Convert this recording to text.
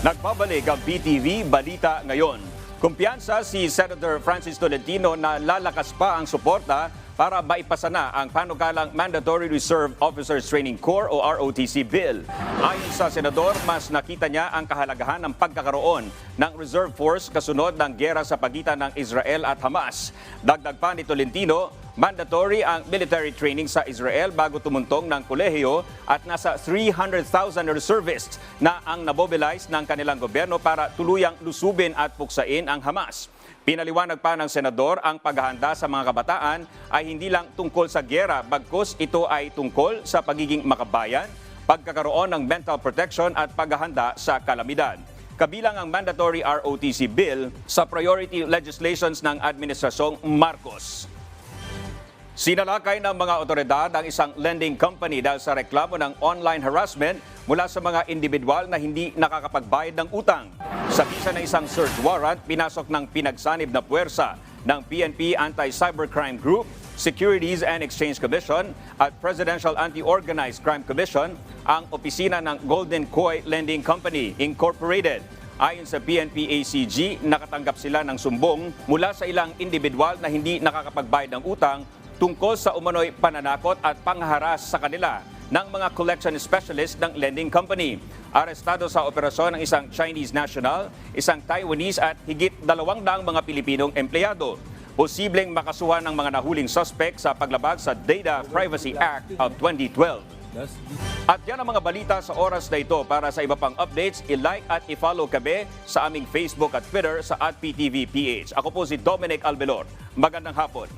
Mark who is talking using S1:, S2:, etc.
S1: Nagbabalik ang BTV Balita ngayon. Kumpiyansa si Senator Francis Tolentino na lalakas pa ang suporta para maipasa na ang panukalang Mandatory Reserve Officers Training Corps o ROTC Bill. Ayon sa senador, mas nakita niya ang kahalagahan ng pagkakaroon ng reserve force kasunod ng gera sa pagitan ng Israel at Hamas. Dagdag pa ni Tolentino, mandatory ang military training sa Israel bago tumuntong ng kolehiyo at nasa 300,000 reservists na ang nabobilize ng kanilang gobyerno para tuluyang lusubin at puksain ang Hamas. Pinaliwanag pa ng senador ang paghahanda sa mga kabataan ay hindi lang tungkol sa gera, bagkus ito ay tungkol sa pagiging makabayan, pagkakaroon ng mental protection at paghahanda sa kalamidad. Kabilang ang mandatory ROTC bill sa priority legislations ng Administrasyong Marcos. Sinalakay ng mga otoridad ang isang lending company dahil sa reklamo ng online harassment mula sa mga individual na hindi nakakapagbayad ng utang. Sa bisa ng isang search warrant, pinasok ng pinagsanib na puwersa ng PNP Anti-Cybercrime Group, Securities and Exchange Commission at Presidential Anti-Organized Crime Commission ang opisina ng Golden Koi Lending Company Incorporated. Ayon sa PNP ACG, nakatanggap sila ng sumbong mula sa ilang individual na hindi nakakapagbayad ng utang tungkol sa umano'y pananakot at pangharas sa kanila ng mga collection specialist ng lending company. Arestado sa operasyon ng isang Chinese national, isang Taiwanese at higit dalawang daang mga Pilipinong empleyado. Posibleng makasuhan ng mga nahuling suspect sa paglabag sa Data Privacy Act of 2012. At yan ang mga balita sa oras na ito. Para sa iba pang updates, i-like at i-follow kami sa aming Facebook at Twitter sa at PTVPH. Ako po si Dominic Albelor. Magandang hapon.